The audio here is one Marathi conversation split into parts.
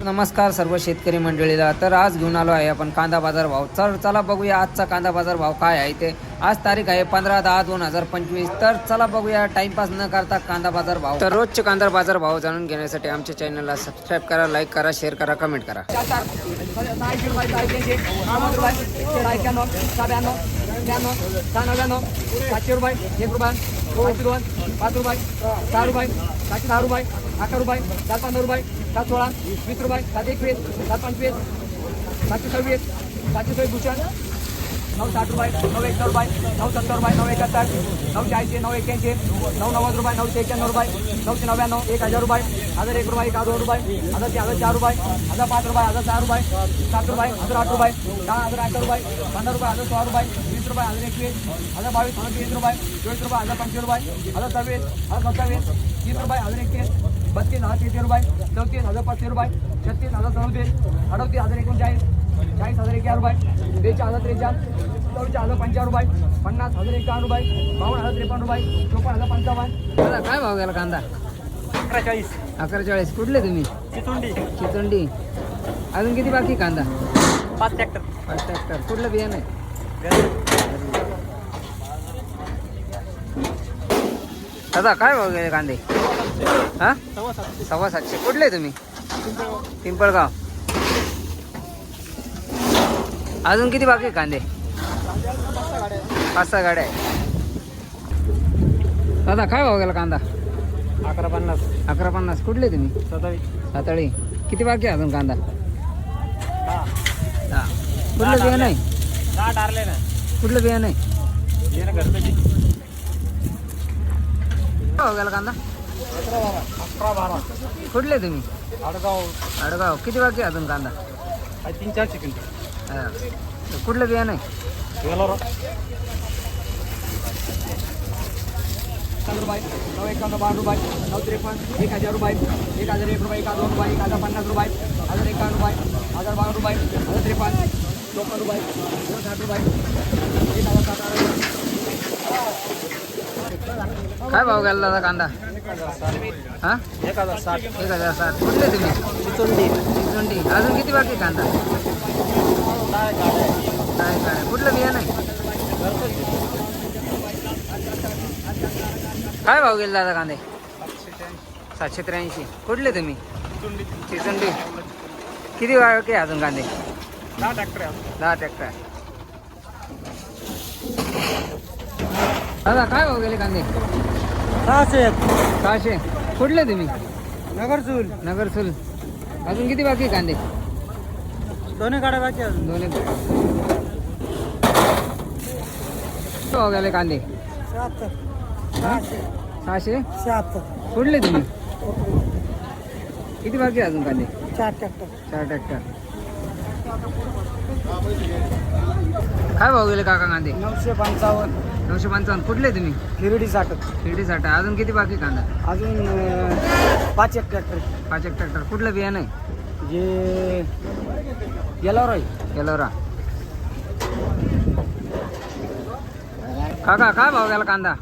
नमस्कार सर्व शेतकरी मंडळीला तर आज घेऊन आलो आहे आपण कांदा बाजार भाव तर चला बघूया आजचा कांदा बाजार भाव काय आहे ते आज तारीख आहे पंधरा दहा दोन हजार पंचवीस तर चला बघूया टाइमपास न करता कांदा बाजार भाव तर रोजचे कांदा बाजार भाव जाणून घेण्यासाठी आमच्या चॅनलला सबस्क्राईब करा लाईक करा शेअर करा कमेंट करा सहाशे रुपये त्र्याण्णव सहा नव्याण्णव सातशे रुपये एक रुपये पाचशे दोन पाच रुपये सहा रुपये सातशे दहा रुपये अकरा रुपये सात पंधरा रुपये सात सोळा वीस रुपये सात एकवीस सात पंचवीस सातशे सव्वीस सातशे सव्वीस भूषण नऊ साठ रुपये नऊ एकशे रुपये नऊ सत्तर रुपये नऊ एकाहत्तर नऊ चाळीसशे नऊ एक्क्याऐंशी नऊ नव्वद रुपये नऊशे एक्क्याण्णव रुपये नऊशे नव्याण्णव एक हजार रुपये हजार एक रुपये एक हजार दोन रुपये हजार हजार चार रुपये हजार पाच रुपये हजार सहा रुपये सात रुपये हजार आठ रुपये दहा हजार अठरा रुपये पंधरा रुपये हजार सोळा रुपये रुपये हजार एकवीस हजार बावीस हजार तीस रुपये चोवीस रुपये हजार पंचवीस रुपये हजार सव्वीस हजार सत्तावीस तीस रुपये हजार एकतीस बत्तीस हजार तेहतीस रुपये चौतीस हजार पस्तीस रुपये छत्तीस हजार सदतीस अडतीस हजार एकोणचाळीस चाळीस हजार एका रुपये बेचाळीस हजार त्रेचाळीस चौवेचाळीस हजार पंचावन्न रुपये पन्नास हजार एकावन्न रुपये बावन्न हजार त्रेपन्न रुपये चोपन्न हजार पंचावन्न. दादा काय भाव गेला कांदा? अकरा चाळीस अकरा चाळीस कुठले तुम्ही? चितुंडी. चितंडी. अजून किती बाकी कांदा? पाच ट्रॅक्टर. पाच ट्रॅक्टर. कुठलं बियाणं आहे? दादा काय भाव गेले कांदे? हा? सव्वा सातशे. कुठले तुम्ही? पिंपळगाव. अजून किती बाकी आहे कांदे? पाच सहा गाड्या आहे दादा काय भाव गेला कांदा? अकरा पन्नास. अकरा पन्नास. कुठले तुम्ही? सत्तावीस साताळी किती बाकी आहे अजून कांदा. कुठलं बियाणं आहे दहा टारले ना. कुठलं बियाणं आहे ये गेला कांदा? अकरा बारा कुठले तुम्ही? आडगाव. अडगाव किती बाकी अजून कांदा? तीन चार चिकन कुठलं बियाणं आहे? गेलो रुपये नऊ एकावन्न बारा रुपये नऊ त्रेपन्न एक हजार रुपये. एक हजार एक रुपये एक हजार दोन रुपये एक हजार पन्नास रुपये हजार एकावन्न रुपये हजार बारा रुपये हजार त्रेपन्न चोपन्न रुपये हजार साठ रुपये एक हजार साठ रुपये काय भाव गेला दादा कांदा? हा? एक हजार साठ एक हजार साठ कुठले तुम्ही? चिचोंडी चिचोंडी अजून किती बाकी कांदा? काय काय? कुठलं बियाणं आहे? काय भाव गेला दादा कांदे? सातशे त्र्याऐंशी. कुठले तुम्ही? चिचंडी किती बाकी अजून कांदे? दहा ट्रॅक्टर दहा ट्रॅक्टर दादा काय भाव गेले कांदे? सहाशे. सहाशे. कुठले तुम्ही? नगर चूल नगरसूल. अजून किती बाकी आहे कांदे? दोन्ही गाड्या बाकी दोन एक भाव गेले कांदे? शहात्तर सहाशे. शहात्तर कुठले तुम्ही? किती बाकी आहे अजून कांदे? चार ट्रॅक्टर चार ट्रॅक्टर काय भाव गेले काका कांदे? नऊशे पंचावन्न. नऊशे पंचावन्न कुठले तुम्ही? हिरडी साठ. शिर्डीसाठी अजून किती बाकी कांदा? अजून अं, पाच एक ट्रॅक्टर. पाच एक ट्रॅक्टर. कुठलं बियाणं आहे? जे आहे एलोरा काका काय भाव गेला कांदा?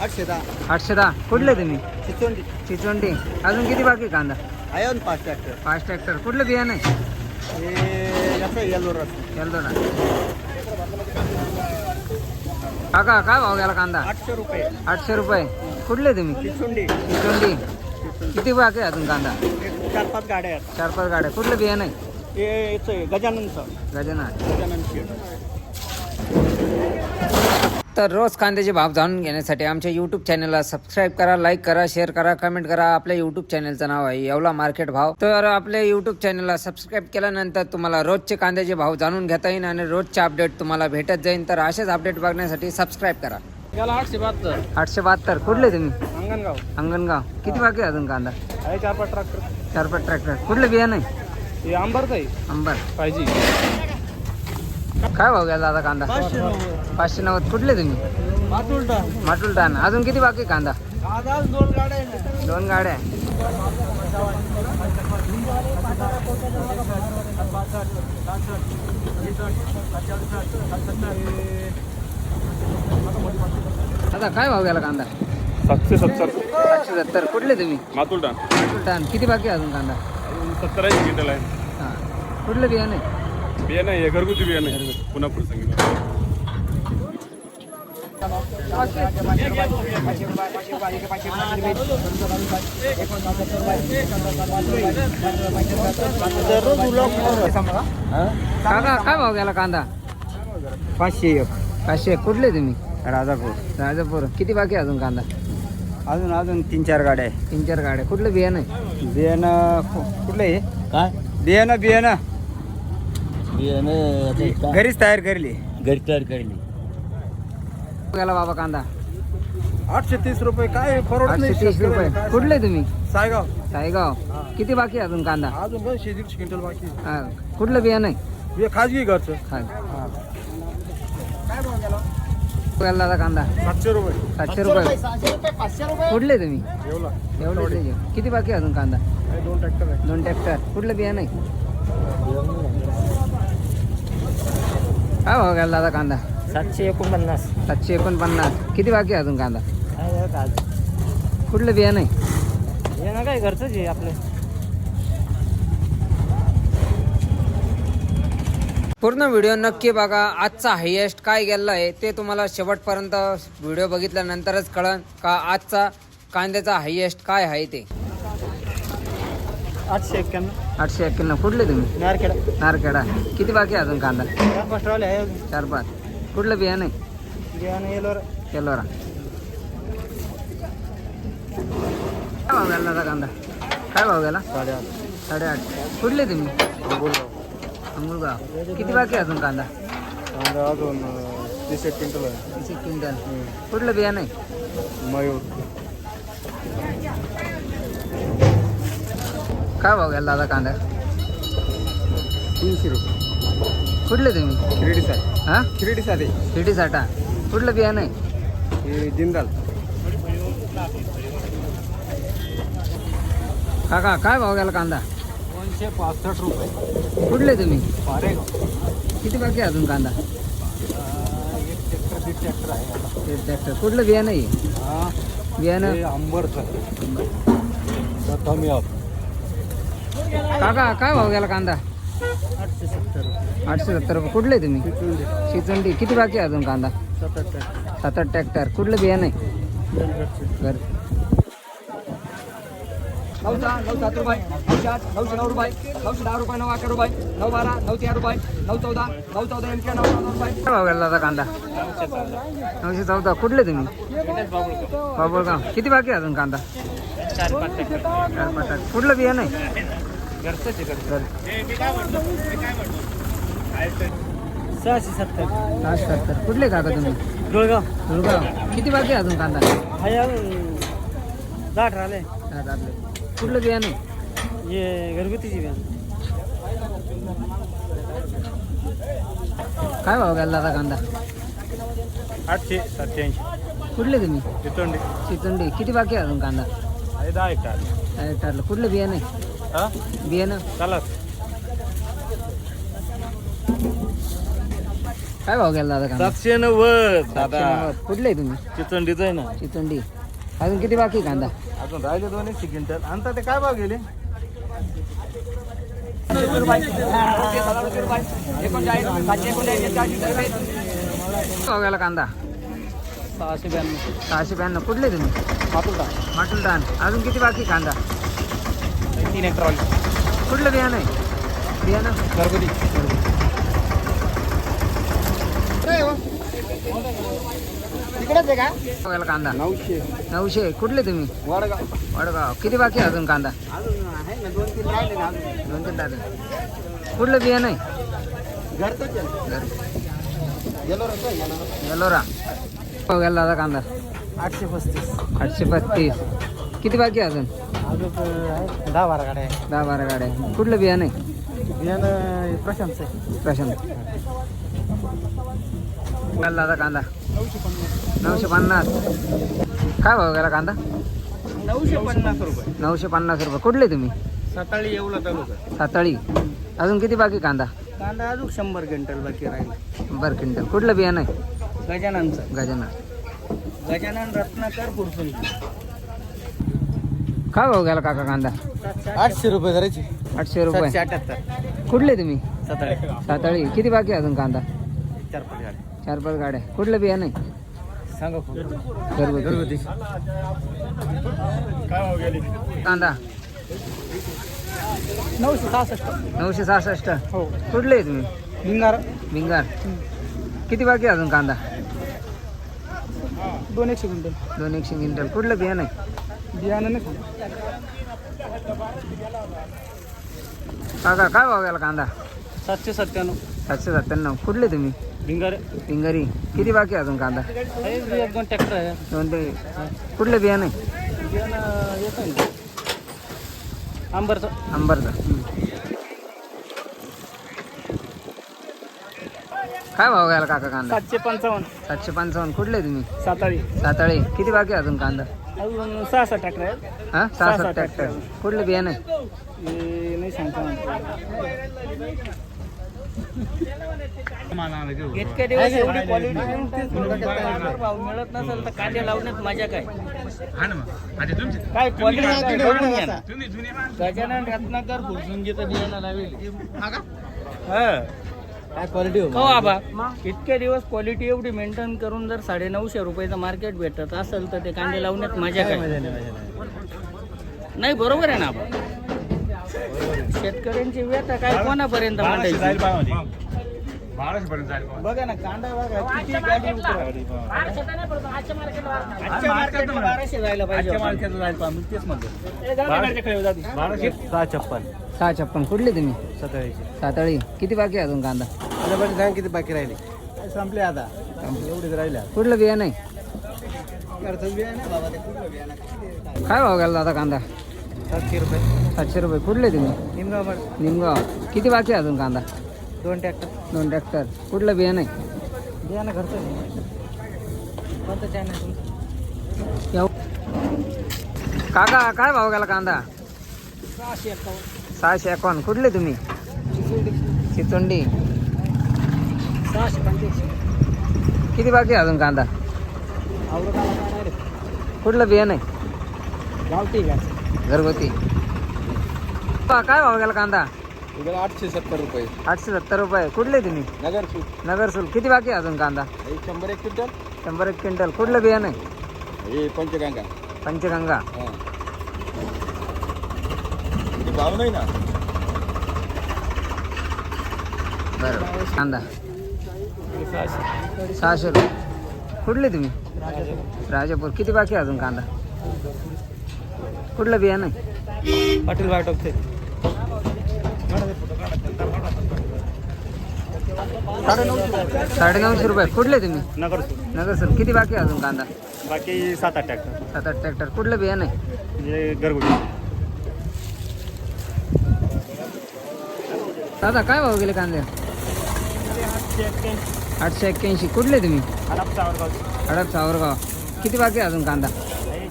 आठशे दहा. आठशे दहा. कुठले तुम्ही? चिचोंडी. चिचवंडी अजून किती बाकी कांदा? आहे पाच ट्रॅक्टर. पाच ट्रॅक्टर. कुठलं बियाणं आहे? हे याचं येलो रस एलोरा काका काय भाव गेला कांदा? आठशे रुपये. आठशे रुपये. कुठले तुम्ही? चिचोंडी. किती बाकी आहे अजून कांदा? चार पाच गाड्या आहेत. चार पाच गाड्या. कुठलं बियाणं आहे? हे याचं आहे, गजाननचं. गजानन. गजानन शेड तर रोज कांद्याचे भाव जाणून घेण्यासाठी आमच्या यूट्यूब चॅनलला सबस्क्राईब करा लाईक करा शेअर करा कमेंट करा. आपल्या यूट्यूब चॅनलचं नाव आहे येवला मार्केट भाव. तर आपल्या यूट्यूब चॅनलला सबस्क्राईब केल्यानंतर तुम्हाला रोजचे कांद्याचे भाव जाणून घेता येईल आणि रोजचे अपडेट तुम्हाला भेटत जाईल. तर असेच अपडेट बघण्यासाठी सबस्क्राईब करा. याला आठशे बहात्तर. आठशे बहात्तर. कुठले तुम्ही? अंगणगाव. अंगणगाव. किती बाकी आहे अजून कांदा? आहे चार पाच ट्रॅक्टर चार पाच ट्रॅक्टर कुठलं बियाणं आहे? हे आंबरचं आहे. अंबर पाहिजे. काय भाव घ्या दादा कांदा? पाचशे नव्वद. कुठले तुम्ही? मातुलटा. माटुल टान अजून किती बाकी आहे कांदा? आज दोन गाड्या आहे दोन गाड्या आता काय भाव गेला कांदा? सातशे सत्तर. सातशे सत्तर. कुठले तुम्ही? मातुलडान टान किती बाकी आहे अजून कांदा? अजून सत्तर ऐंशी क्विंटल आहे. हां. कुठलं बियाणे बियाणं आहे हे घरगुती बियाणं आहे पुन्हा पुढे सांगितलं काका काय भाव गेला कांदा? पाचशे एक. पाचशे कुठले तुम्ही? राजापूर. राजापूर. किती बाकी आहे अजून कांदा? अजून अजून तीन चार गाड्या आहे. तीन चार गाड्या. कुठलं बियाणं आहे? बियाणं कुठलं आहे काय? बियाणं बियाणं. घरीच तयार करली घरी तयार केली गेला बाबा कांदा. आठशे तीस रुपये. काय आठशे तीस रुपये. कुठले तुम्ही? सायगाव. सायगाव. किती बाकी आहे अजून कांदा? अजून पण क्विंटल बाकी हा. कुठलं बियाणं आहे? हे खाजगी घरचं. हा. गेला दादा कांदा. सातशे रुपये. सातशे रुपये. कुठले तुम्ही? एवढा. एवढे किती बाकी आहे अजून कांदा? दोन ट्रॅक्टर आहे. दोन ट्रॅक्टर. कुठलं बियाणं आहे? काय भाव गेला दादा कांदा? सातशे एकोणपन्नास. सातशे एकोणपन्नास. किती बाकी आहे अजून कांदा? कुठलं बियाणं आहे बियाणं काय घरचंच आहे आपलं. पूर्ण व्हिडिओ नक्की बघा. आजचा हायेस्ट काय गेला आहे ते तुम्हाला शेवटपर्यंत व्हिडिओ बघितल्यानंतरच कळन का आजचा कांद्याचा हायेस्ट काय आहे ते. आठशे एक्क्याण्णव. आठशे एक्क्याण्णव. कुठले तुम्ही? नारखेडा. नारखेडा. किती बाकी आहे अजून कांदा? आहे चार पाच. कुठलं बियाणं आहे? बियाणं काय भाव गेला दादा कांदा? काय भाव गेला? साडेआठ. साडेआठ. कुठले तुम्ही? अंगुळगाव किती बाकी आहे अजून कांदा? कांदा अजून तीस एक क्विंटल आहे. तीस एक क्विंटल. कुठलं बियाणं आहे? मयूर. काय भाव गेला दादा कांदा? तीनशे रुपये. कुठले तुम्ही? क्रेडिट आहे. हा? क्रेडिट आहे शिटी साठा कुठलं बियाणं आहे? हे जिंदाल. काका काय भाव गेला कांदा? दोनशे पासष्ट रुपये. कुठले तुम्ही? किती बाकी आहे अजून कांदा? एक ट्रॅक्टर दीड ट्रॅक्टर आहे ते ट्रॅक्टर. कुठलं बियाणं आहे? हा. बियाणं? हे अंबरचं. काका काय भाव गेला कांदा? आठशे सत्तर आठशे सत्तर रुपये. कुठले तुम्ही? शिचंडी. किती बाकी आहे अजून कांदा? सत्तर सात आठ ट्रॅक्टर. कुठलं बिया नाही घर नऊ सहा नऊ सात रुपये नऊशे आठ नऊशे नऊ रुपये नऊशे दहा रुपये नऊ अकरा रुपये नऊ बारा नऊ तेरा रुपये नऊ चौदा नऊ चौदा एमके नऊ चौदा रुपये. काय भाव गेला दादा कांदा? नऊशे चौदा. कुठले तुम्ही? बाबुळगाव. किती बाकी आहे अजून कांदा? चार पाच टाक. कुठलं आहे. सहाशे सत्तर. सहाशे सत्तर. कुठले काका तुम्ही? डोळगाव दुर्गाव किती बाकी आहे अजून कांदा? हाय दाट राहिले. हा. कुठलं बियाणं? हे घरगुतीची बॅन काय भाव गेला दादा कांदा? आठशे सत्याऐंशी कुठले तुम्ही? चितोंडी. चिचंडी किती बाकी आहे अजून कांदा? आहे दहा हेक्टर काय टाकलं कुठलं बियाणं आहे? हा? बियाणं चालत काय भाव गेला दादा कांदा? सातशे नव्वद नव्वद. कुठले आहे तुम्ही? चितोंडीचं आहे ना. चिचंडी अजून किती बाकी आहे कांदा? अजून राहिले दोन एकशे क्विंटल आणता ते काय भाव गेले? भाव गेला कांदा? सहाशे ब्याण्णव. सहाशे ब्याण्णव. कुठले तुम्ही? मातुलता माटूल दान अजून किती बाकी कांदा? तीन हेक्टर वाली कुठलं बियाणं आहे? बियाणं? घरगुती. भाव गेला कांदा. नऊशे. नऊशे. कुठले तुम्ही? वडगाव. वडगाव. किती बाकी आहे अजून कांदा? दोन तीन राहिले दोन तीन कुठलं बियाणं आहे? घरचंच घर गेलो रे येलोरा भाव गेला दादा कांदा. आठशे पस्तीस. आठशे पस्तीस. किती बाकी आहे अजून? अजून दहा बारा गाड्या आहे दहा बारा गाड्या कुठलं बियाणं आहे? बियाणं प्रशांत आहे. प्रशांत. कांदा नऊशे पन्नास. काय भाव गेला कांदा? नऊशे पन्नास रुपये. नऊशे पन्नास रुपये. कुठले तुम्ही? सकाळी येऊला तालुका. साताळी. अजून किती बाकी कांदा? कांदा अजून शंभर क्विंटल बाकी राहील. बरं क्विंटल. कुठलं बियाणं आहे? गजाननचं. गजानन. गजानन रत्नाकर फुरसुंगी काय भाव गेला काका कांदा? आठशे रुपये करायची आठशे रुपये. अठ्याहत्तर. कुठले तुम्ही? सतरा. साताळी किती बाकी आहे अजून कांदा? चार पाच गाड्या. चार पाच गाड्या. कुठलं सांगा घरगुती. घरगुती. भाव गेली कांदा? नऊशे सहासष्ट. नऊशे सहासष्ट. हो. कुठले आहे तुम्ही? भिंगार. भिंगार. किती बाकी आहे अजून कांदा? दोन एकशे क्विंटल. दोन एकशे क्विंटल. कुठलं बियाणं आहे? बियाणं नाही. काका काय भाव गेला कांदा? सातशे सत्त्याण्णव. सातशे सत्त्याण्णव. कुठले तुम्ही? भिंगार. पिंगरी किती बाकी आहे अजून कांदा? एक दोन ट्रॅक्टर आहे. दोन ते कुठलं बियाणं आहे? बियाणं येतं ना आंबरचं. अंबरचं काय भाव घ्यायला काका कांदा? सातशे पंचावन्न. सातशे पंचावन्न. कुठले तुम्ही? साताळी साताळे किती बाकी आहे अजून कांदा? अजून सहा सहा ट्रॅक्टर आहेत. हा? सहा सहा ट्रॅक्टर. कुठलं बियाणं आहे? हे नाही सांगता इतके दिवस एवढी क्वालिटी भाव मिळत नसेल तर कांदे लावण्यात मजा काय? काय क्वालिटी गजानन रत्नाकर फुरसुंगीचं बियाणं लावेल. काय क्वालिटी हो आबा इतके दिवस क्वालिटी एवढी मेंटेन करून जर साडे नऊशे रुपयाचं मार्केट भेटत असेल तर ते कांदे लावण्यात मजा काय नाही बरोबर आहे ना आबा शेतकऱ्यांची व्यथा काय कोणापर्यंत मांडायची? बाराशे. बघा ना कांदा बघा किती गाडी उतरवली. आजच्या मार्केट बाराशे जायला पाहिजे सहा छप्पन. सहा छप्पन. कुठले तुम्ही? सत्तावीसशे साताळी किती बाकी आहे अजून कांदा? त्याच्यापासून सांग किती बाकी राहिले. संपले आता. एवढेच राहिले कुठलं बियाणं किती काय भाव घ्यायला दादा कांदा? सातशे रुपये. सातशे रुपये. कुठले तुम्ही? निमगाव निमगाव. किती बाकी आहे अजून कांदा? दोन ट्रॅक्टर. दोन ट्रॅक्टर. कुठलं बियाणं आहे? बियाणं खर्च कोणतं चॅनल. काका काय भाव गेला कांदा? सहाशे सहाशे एकावन्न. कुठले तुम्ही? चितोंडी. सहाशे पंच्याऐंशी किती बाकी आहे अजून कांदा? कुठलं बियाणं आहे? गावठी घ्यायचं घरगुती. पा, काय भाव गेला कांदा? आठशे सत्तर रुपये. आठशे सत्तर रुपये कुठले तुम्ही? नगर नगरसूल. किती बाकी आहे अजून कांदा? हे शंभर एक क्विंटल. शंभर एक क्विंटल. कुठलं बियाणं आहे? हे पंचगंगा. पंचगंगा. भाव नाही ना बरं. कांदा. सहाशे. रुपये. कुठले तुम्ही? राजापूर. किती बाकी आहे अजून कांदा? कुठलं बियाणं आहे? पाटील ते. साडेनऊशे रुपये. कुठले तुम्ही? नगर नगरसूल किती बाकी आहे अजून कांदा? बाकी सात आठ ट्रॅक्टर. सात आठ ट्रॅक्टर. कुठलं आहे? म्हणजे घरगुती. दादा काय भाव गेले कांदे? आठशे एक्क्याऐंशी. कुठले तुम्ही? हडप सावरगाव. किती बाकी आहे अजून कांदा?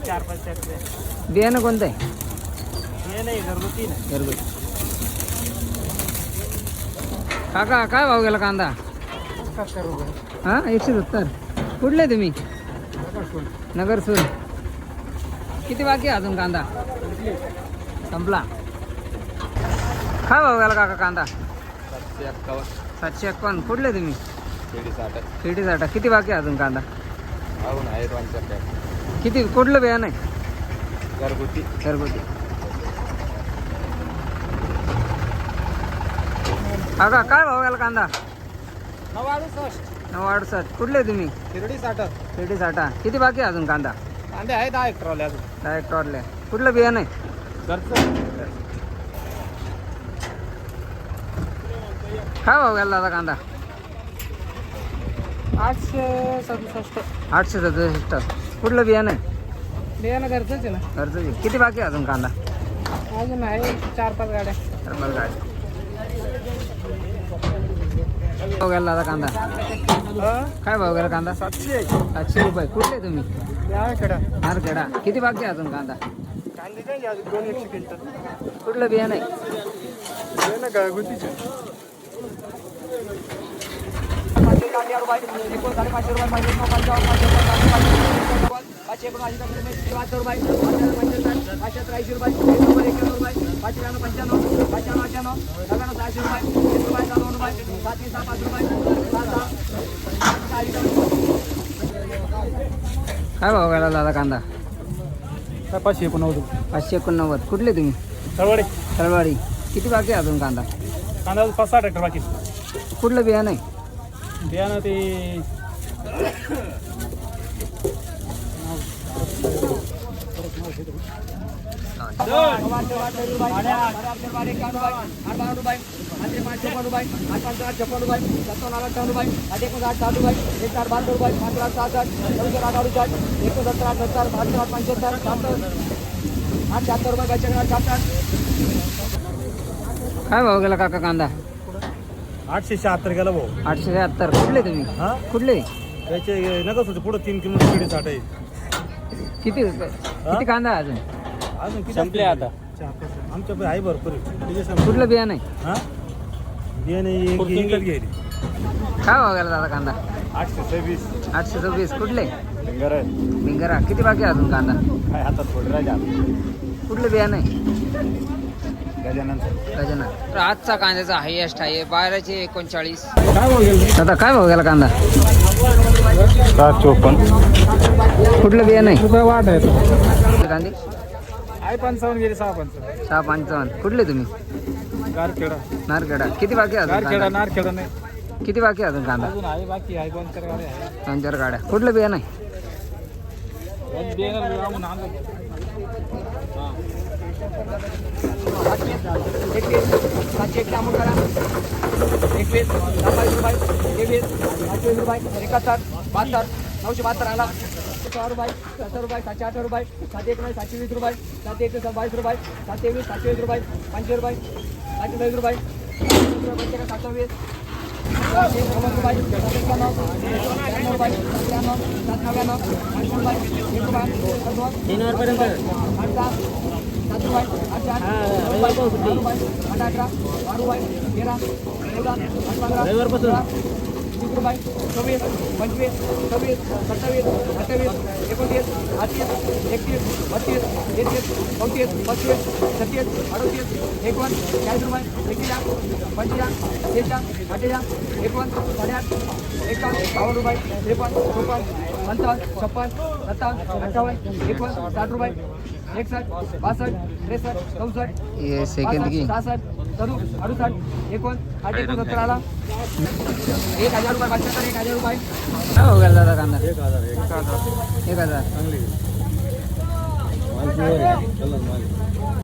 चार पाच बियाणं कोणतं आहे? घरगुती. घरगुती काका काय भाव गेला कांदा? हा एकशे सत्तर. कुठले तुम्ही? नगरसूर किती बाकी आहे अजून कांदा? संपला. काय भाव गेला काका कांदा? सातशे एक्कावन्न. सातशे कुठले तुम्ही? साठ शिर्डी साठा. किती बाकी आहे अजून कांदा? अजून आहे किती? कुठलं बियाणं आहे? घरगुती. घरगुती. काका काय भाव गेला कांदा? नऊ अडुसष्ट. नऊ अडुसष्ट. कुठले तुम्ही? शिर्डी साठ शिर्डी साठा किती बाकी आहे अजून कांदा? कांदे आहे दहा एक ट्रॉले अजून. डायरेक्ट ऑर्डले कुठलं बियाणं आहे? घरचं. काय भाव गेला दादा कांदा आठशे सदुसष्ट. आठशे सदुसष्ट. कुठलं बियाणं आहे? बियाणं घरचंच आहे ना. घरचं किती बाकी आहे अजून कांदा? अजून आहे चार पाच गाड्या. टर्बल गाडी भाव गेला दादा कांदा. काय भाव गेला कांदा? सातशे. सातशे रुपये. कुठले तुम्ही? याकडा मार्केडा किती बाकी आहे अजून कांदा? कांदे अजून दोन एकशे क्विंटल. कुठलं बियाणं आहे? बियाणं रुपये पाचशे पाचशे पाचशे पाचशे रुपये पाचशे त्र्याऐंशी रुपये एक्क्याण्णव पाचशे ब्याण्णव पंच्याण्णव पंच्याण्णव अठ्ठ्याण्णव नव्याण्णव सहाशे रुपये एक रुपये सहा दोन रुपये सहा पाच रुपये काय भाव गेला दादा कांदा? पाचशे एकोणनव्वद पाचशे एकोणनव्वद. कुठले तुम्ही? तळवाडे. तळवाडी. किती बाकी अजून कांदा? कांदा पाच सहा ट्रॅक्टर बाकी कुठलं बियाणं आहे? बियाणं ते काय भाव गेला काका कांदा? आठशे शहात्तर गेला भाऊ. आठशे शहात्तर. कुठले तुम्ही? हा? कुठले? त्याचे नकच होते पुढं तीन किलो पिढी साठ. आहे किती किती कांदा आहे अजून? अजून किती संपले आता. आमच्याकडे आहे भरपूर. आहे. त्याच्या संग- कुठलं बियाणं आहे? हा? बियाणे एक- घ्यायली काय भाव गेला दादा कांदा? आठशे सव्वीस. आठशे सव्वीस. कुठले? फिंगर आहे. भिंगरा. किती बाकी आहे अजून कांदा? काय हातात थोडे राजा कुठलं बियाणं आहे? गजानन गजानन. तर आजचा कांद्याचा हायएस्ट आहे बाराशे एकोणचाळीस. काय भाव गेला दादा काय भाव गेला कांदा? सात चोपन्न. कुठलं बियाणं आहे रुपये वाढ आहे कांदे? आहे पंचावन्न गेले सहा पंचावन्न. सहा पंचावन्न. कुठले तुम्ही? गारखेडा नारखेडा. किती बाकी आहे कांदा? नारखेडा नाही. किती बाकी आहे अजून कांदा? अजून आहे बाकी आहे दोन चार गाड्या आहे दोन चार गाड्या. कुठलं बियाणं आहे एकवीस सातशे एक्क्याण्णव करा एकवीस सत्तावीस रुपये तेवीस पाचवीस रुपये एकाहत्तर बहात्तर नऊशे बहात्तर आला सहा रुपये सत्तर रुपये सातशे अठरा रुपये सात एक नाही सातशे वीस रुपये सात एक बावीस रुपये सात तेवीस सातशे वीस रुपये पाचशे रुपये सातशे बावीस रुपये पंचेचाळीस सत्तावीस सातशे नव्वद रुपये सात एक्क्याण्णव रुपये सात नव्याण्णव आठशे रुपये एक रुपये तीन वरपर्यंत आठ दहा आठ अठरा बारा रुपये तेरा चौदा पंधरा रविवारपासून. सोळा, चोवीस पंचवीस सव्वीस सत्तावीस अठ्ठावीस एकोणतीस अडतीस एकतीस बत्तीस तेहतीस चौतीस पस्तीस छत्तीस अडतीस एकोण चाळीस रुपये एकतीस पंचेचाळीस शेहेचाळीस अठ्ठेचाळीस एकोण साडेआठ एकावन्न बावन्न रुपये त्रेपन्न चोपन्न पंचावन्न सत्तावन्न अठ्ठावन्न एकोण साठ रुपये एकसष्ट बासष्ट त्रेसष्ट चौसष्ट ये सेकंड की. सहासष्ट सदुसष्ट अडुसष्ट एकोण आठ एकोणसत्तर आला. एक हजार रुपये पंच्याहत्तर एक हजार रुपये. काय भाव गेला दादा कांदा? एक हजार एक हजार. एक हजार. चांगली.